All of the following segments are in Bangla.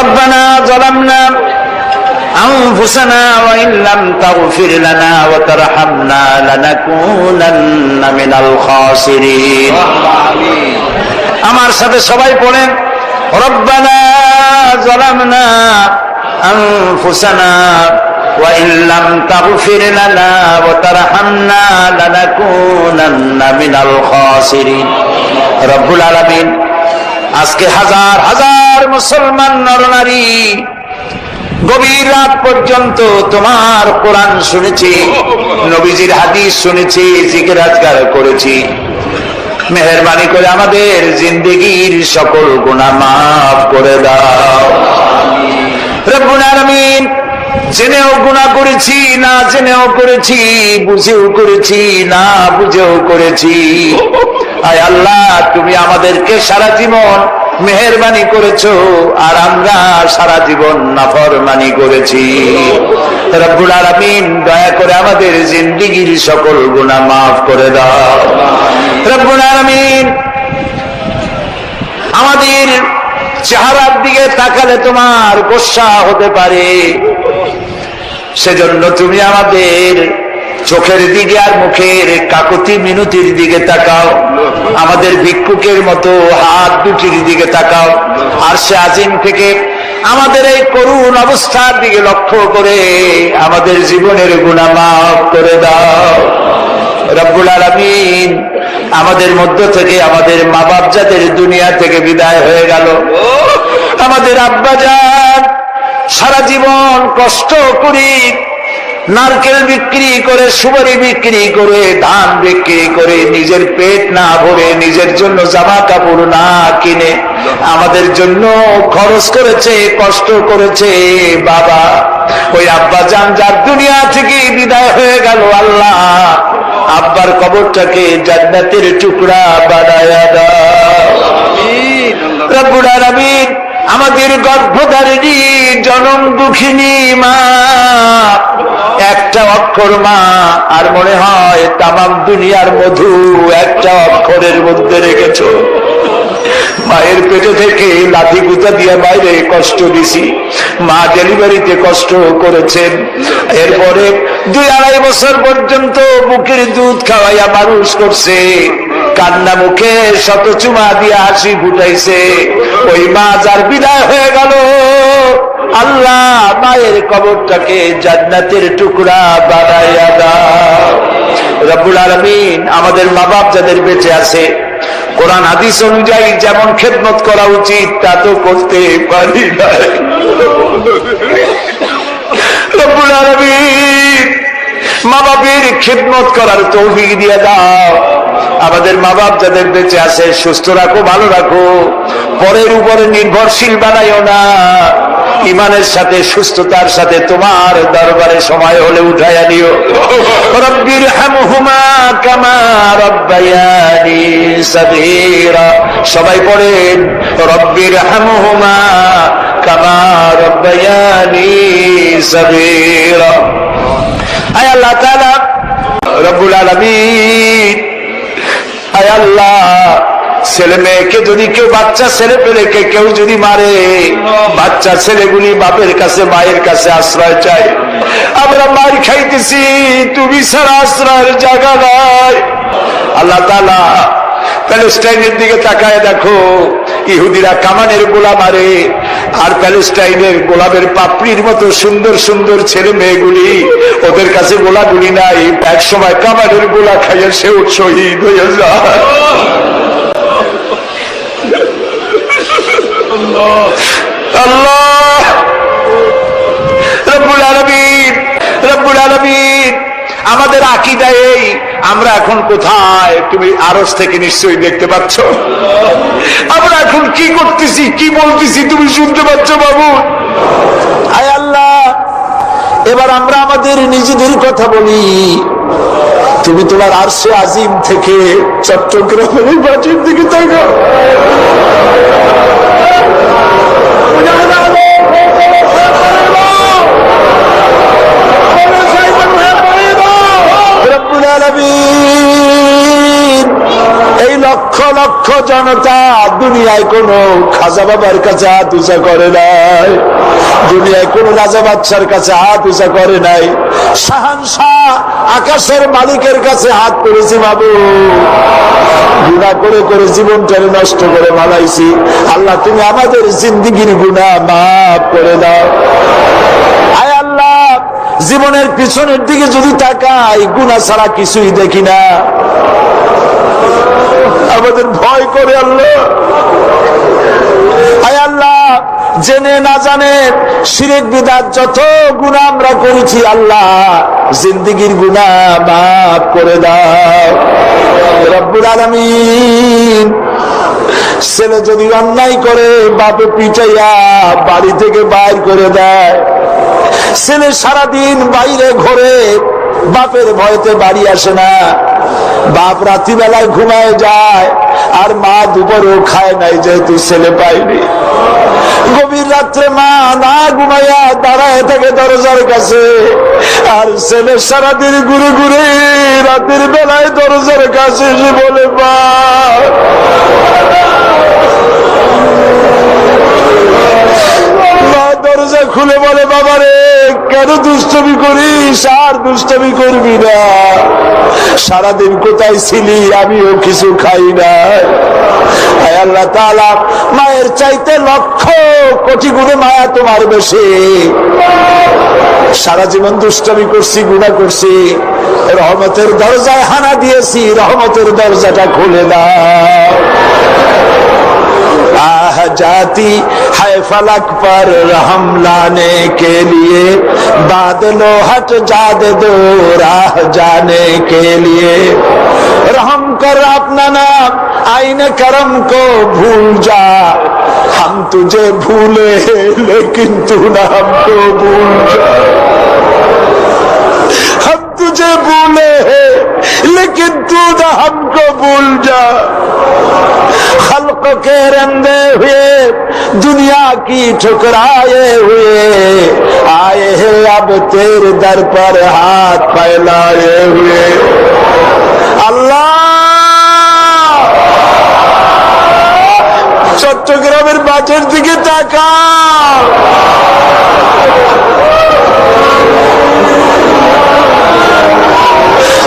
ربنا ظلمنا أنفسنا وإن لم تغفر لنا وترحمنا لنكونن من الخاسرين আমার সাথে সবাই পড়েন রব্বানা ظلمنا أنفسنا وإن لم تغفر لنا وترحمنا لنكونن من الخاسرين رب العالمين আজকে হাজার হাজার মুসলমান নরনারী, গভীর রাত পর্যন্ত তোমার কোরআন শুনেছি, নবীজির হাদিস শুনেছি জিকির আজগার করেছি। মেহরবানি করে আমাদের জিন্দগির সকল গুণা মাফ করে দাও। রব্বুল জেনেও গুণা করেছি, না জেনেও করেছি, বুঝেও করেছি, না বুঝেও করেছি। আয় আল্লাহ, তুমি আমাদেরকে সারা জীবন মেহরবানি করেছ, আর আমরা সারা জীবন নাফরমানি করেছি। দয়া করে আমাদের জিন্দিগির সকল গুনাহ মাফ করে দাও। আমাদের চেহারার দিকে তাকালে তোমার গোসা হতে পারে। সেজন্য তুমি আমাদের চোখের দিকে আর মুখের কাকতি মিনতির দিকে তাকাও। আমাদের ভিক্ষুকের মতো হাত দুটির দিকে তাকাও। আর সে আজিম থেকে আমাদের এই করুণ অবস্থার দিকে লক্ষ্য করে আমাদের জীবনের গুণা মাফ করে দাও। রব্বুল আলমিন আমাদের মধ্য থেকে আমাদের মা বাপ যাদের দুনিয়া থেকে বিদায় হয়ে গেল, আমাদের আব্বাজান সারা জীবন কষ্ট করি নারকেল বিক্রি করে, সুপারি বিক্রি করে, ধান বিক্রি করে, নিজের পেট না ভরে, নিজের জন্য জামা কাপড় না কিনে, আমাদের জন্য খরচ করেছে, কষ্ট করেছে, বাবা। ওই আব্বা যান, যার দুনিয়া থেকে বিদায় হয়ে গেল, আল্লাহ। আব্বার কবরটাকে জান্নাতের টুকরা বানায়া রব্বুল আলামিন আমাদের গর্ভধারিণী, জনম দুঃখিনী মা। একটা অক্ষর মা, আর মনে হয় তামাম দুনিয়ার মধু একটা অক্ষরের মধ্যে রেখেছো। মায়ের পেটে থেকে লাঠি গুতা দিয়ে বাইরে কষ্ট দিছি। মা ডেলিভারিতে কষ্ট করেছেন। এরপরে দুই আড়াই বছর পর্যন্ত বুকের দুধ খাওয়াইয়া মানুষ করছে। কান্না মুখে শত চুমা দিয়ে হাসি ফুটাইছে। ওই মা যার বিদায় হয়ে গেল আল্লাহ মায়ের কবরটাকে জান্নাতের টুকরা বানাইয়া দাও। রব্বুল আলমিন আমাদের মা বাপ যাদের বেঁচে আছে, কোরআন হাদিস অনুযায়ী যেমন খেদমত করা উচিত, তা তো করতে পারি রব্বুল আলামিন মা বাপের খেদমত করার তৌফিক দিয়ে দাও। আমাদের মা বাপ যাদের বেঁচে আছে, সুস্থ রাখো, ভালো রাখো। পরের উপরে নির্ভরশীল বানাইও না। ইমানের সাথে, সুস্থতার সাথে তোমার দরবারে সময় হলে উঠাইয়া নিও। রব্বির হামহুমা কামা রব্বায়ানি সাগীরা। সবাই পড়েন, রব্বির হামহুমা কামা রব্বায়ানি সাগীরা। আয় আল্লাহ তাআলা, রব্বুল আলামিন, আয় আল্লাহ ছেলে মেয়েকে যদি কেউ বাচ্চা ছেলে পেলেকে কেউ যদি মারে, বাচ্চা ছেলেগুলি বাপের কাছে, মায়ের কাছে আশ্রয় চায়। আমরা মার খাইতেছি, তুমি ছাড়া আশ্রয়ের জায়গা নাই। আল্লাহ তালা প্যালেস্টাইনের দিকে তাকায় দেখো, ইহুদিরা কামানের গোলা মারে, আর প্যালেস্টাইনের গোলাপের পাপড়ির মতো সুন্দর সুন্দর ছেলে মেয়েগুলি, ওদের কাছে গোলাগুলি নাই। এক সময় কামানের গোলা খাইয়ে সেও শহীদ হয়ে যায়। আল্লাহ। আমাদের আকিদা এই, আমরা এখন কোথায়? তুমি আরস থেকে নিশ্চয়ই দেখতে পাচ্ছ। আমরা এখন কি করতেছি, কি বলতেছি, তুমি শুনতে পাচ্ছ বাবু? আয় আল্লাহ। এবার আমরা আমাদের নিজেদের কথা বলি। তুমি তোমার আরশে আজিম থেকে চট্টগ্রামের বাটির দিকে তাকাও। রব্বুল এই লক্ষ লক্ষ জনতা দুনিয়ায় কোন খাজা বাবার কাছে হাত উঁচা করে নাই। দুনিয়ায় কোন রাজা বাচ্চার কাছে হাত উঁচা করে নাই। আকাশের মালিকের কাছে হাত করেছি বাবু। গুণা করে করে জীবনটারে নষ্ট করে বানাইছি আল্লাহ, তুমি আমাদের জিন্দিগির গুণা মাফ করে দাও। আয় আল্লাহ, জীবনের পিছনের দিকে যদি তাকাই গুণা ছাড়া কিছুই দেখি না। আমাদের ভয় করে আল্লাহ। জেনে না জানে শিরেক বিদাত যত গুণা আমরা করেছি, আল্লাহ জিন্দিগির গুণা মাফ করে দাও। রব্বুল ছেলে যদি অন্যায় করে, বাপে পিটাইয়া বাড়ি থেকে বাইর করে দেয়। ছেলে সারাদিন বাইরে ঘোরে, বাপের ভয়তে বাড়ি আসে না। বাপ রাত্রিবেলায় ঘুমায় যায়, আর মা দুপুরেও খায় নাই, যেহেতু ছেলে পায়নি। গভীর রাত্রে মা না ঘুমাইয়া দাঁড়ায় থাকে দরজার কাছে, আর ছেলে সারাদিন ঘুরে ঘুরে রাতের বেলায় দরজার কাছে বলে, মা খুলে বলে, বাবারে, কেন দুষ্টমি করিস? আর দুষ্টমি করবি না। সারাদিন কোথায় ছিলি? আমিও কিছু খাই না। মায়ের চাইতে লক্ষ কোটি গুণে মায়া তোমার বেশি। সারা জীবন দুষ্টমি করছি গুণা করছি। রহমতের দরজায় হানা দিয়েছি, রহমতের দরজাটা খুলে দাও। आह जाती है फलक पर रहम लाने के लिए बादलों हट जाद दो राह जाने के लिए रहम कर अपना नाम आईने करम को भूल जा हम तुझे भूले लेकिन तू ना हमको भूल जा हम तुझे भूले हैं लेकिन तू ना हमको भूल जा खल्क के रंदे हुए दुनिया की ठुकराए हुए आए हैं अब तेरे दर पर हाथ फैलाए हुए আল্লাহ চট্টগ্রামের বাটের দিকে তাকা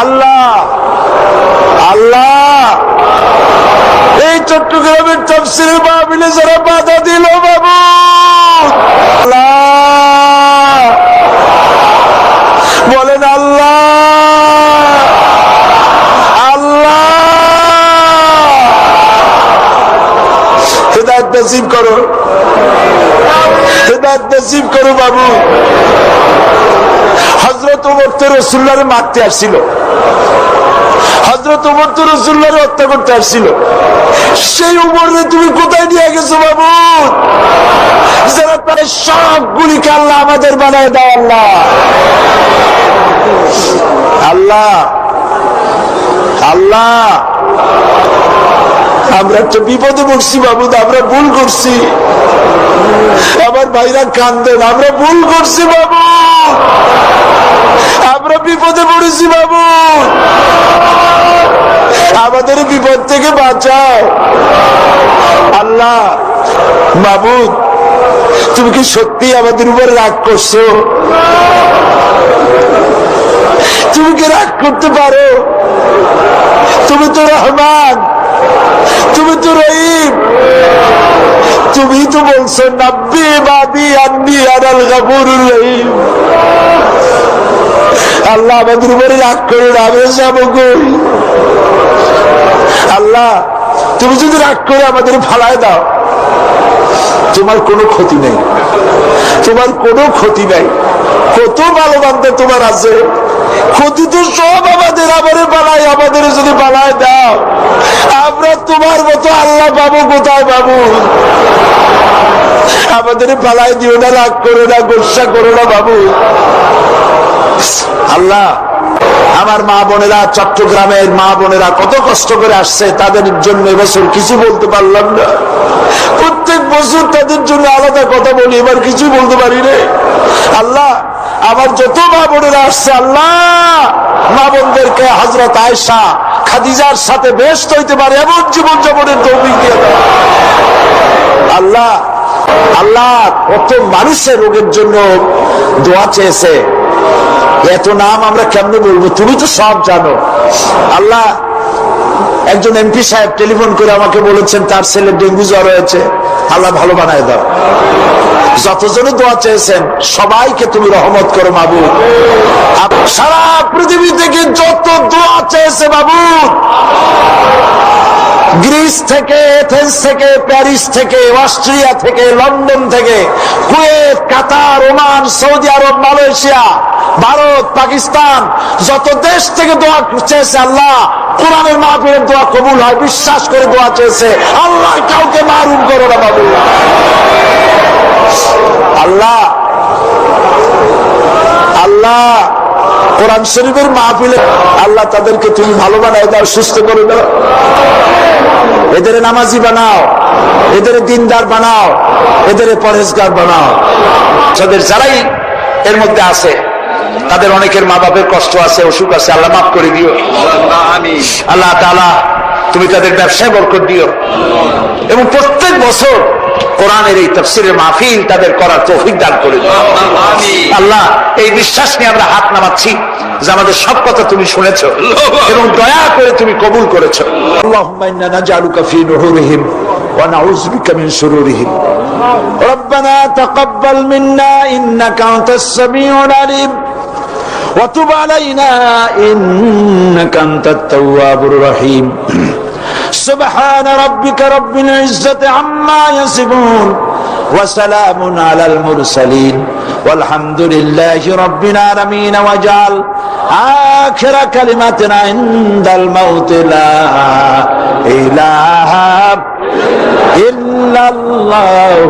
আল্লাহ আল্লাহ এই চট্টগ্রামের তফসিলের মাহবিলে যারা বাধা দিল বাবু আল্লাহ বলেন আল্লাহ আল্লাহ হেদায়ত নসিব করো। হেদায়ত নসিব করো বাবু। হজরত উমর তো রসুল্লার মারতে আসছিল। হজরত উমর তো রসুল্লার হত্যা করতে আসছিল। সেই উমরে তুমি কোথায় নিয়ে গেছো বাবু? যারা তার সবগুলিকে আল্লাহ আমাদের বানায় দাও, আল্লাহ। আল্লাহ। আল্লাহ। আমরা একটা বিপদে পড়ছি বাবু আমরা ভুল করছি। আমার ভাইরা কান্দেন, আমরা ভুল করছি বাবু আমরা বিপদে পড়েছি বাবু আমাদের বিপদ থেকে বাঁচাও। আল্লাহ মাবুদ তুমি কি সত্যি আমাদের উপর রাগ করছ? তুমি কি রাগ করতে পারো? তুমি তো রহমান। তুমি তো রহিম। তুমি তো বলছো, নব্বী আল্লাহ আমাদের উপরে রাগ করে না যাব আল্লাহ, তুমি যদি রাগ করে, আমাদের ফালায় দাও। তোমার কোনো ক্ষতি নেই। তোমার কোনো ক্ষতি নাই। কত ভালো বান্ধব তোমার আছে। ক্ষতি তো সব আমাদের আমারে পালায় আমাদের যদি পালায় দাও। আমরা তোমার মতো আল্লাহ পাবো কোথায় পাবো? আমাদের পালায় দিও না, রাগ করো না, গোসা করো না বাবু। আল্লাহ, আমার মা বোনেরা চট্টগ্রামের মা বোনেরা কত কষ্ট করে আসছে, তাদের জন্য এবছর কিছু বলতে পারলাম না। প্রত্যেক বছর তাদের জন্য আলাদা কথা বলি, এবার কিছু বলতে পারি রে আল্লাহ আমার যত মা বোনেরা আসছে, আল্লাহ, মা বোনদেরকে হজরত আয়সা খাদিজার সাথে ব্যস্ত হইতে পারে, এমন জীবন যাপনের তৌফিক দিয়ে আল্লাহ আল্লাহ, কত মানুষের রোগের জন্য দোয়া চেয়েছে। এত নাম আমরা কেমনে বলব? তুমি তো সব জানো। আল্লাহ, একজন এমপি সাহেব টেলিফোন করে আমাকে বলেছেন, তার ছেলে ডেঙ্গু জ্বর হয়েছে। আল্লাহ ভালো বানায় দাও। যতজনে দোয়া চেয়েছেন, সবাইকে তুমি রহমত করো বাবু সারা পৃথিবী থেকে যত দোয়া চেয়েছে বাবু গ্রিস থেকে, এথেন্স থেকে, প্যারিস থেকে, অস্ট্রিয়া থেকে, লন্ডন থেকে, Kuwait, Qatar, Oman, Saudi Arab, Malaysia, Bharat, Pakistan, যত দেশ থেকে দোয়া চেয়েছে আল্লাহ কোরআনের মাহফিলের দোয়া কবুল হয়, বিশ্বাস করে দোয়া চেয়েছে। আল্লাহ কাউকে মারুম করো না বাবু আল্লাহ আল্লাহ, কোরআন শরীফের মাহফিলে আল্লাহ তাদেরকে তুমি ভালো বানায় দাও, সুস্থ করে দাও। এদের নামাজি বানাও, এদের দিনদার বানাও, এদের পরেজগার বানাও। যাদের যারাই এর মধ্যে আছে তাদের অনেকের মা বাপের কষ্ট আছে অসুখ আছে আল্লাহ মাফ করে দিও আল্লাহ তাআলা তুমি তাদের ব্যবসায় বরকত দিও এবং প্রত্যেক বছর কোরআনের এই তফসিরের মাহফিল তাদের করার তৌফিক দান করে দিও আল্লাহ এই বিশ্বাস নিয়ে আমরা হাত নামাচ্ছি যে আমাদের সব কথা তুমি শুনেছো এবং দয়া করে তুমি কবুল করেছো আল্লাহুম্মা ইন্না নাজআলুকা ফি নুহুরিহিম ওয়া নাউযু বিকা মিন শুরুরিহিম ربنا تقبل منا انك انت السميع العليم وتب علينا انك انت التواب الرحيم سبحان ربك رب العزه عما يصفون وسلام على المرسلين والحمد لله رب العالمين وجعل آخر كلمتنا عند الموت لا إله إلا الله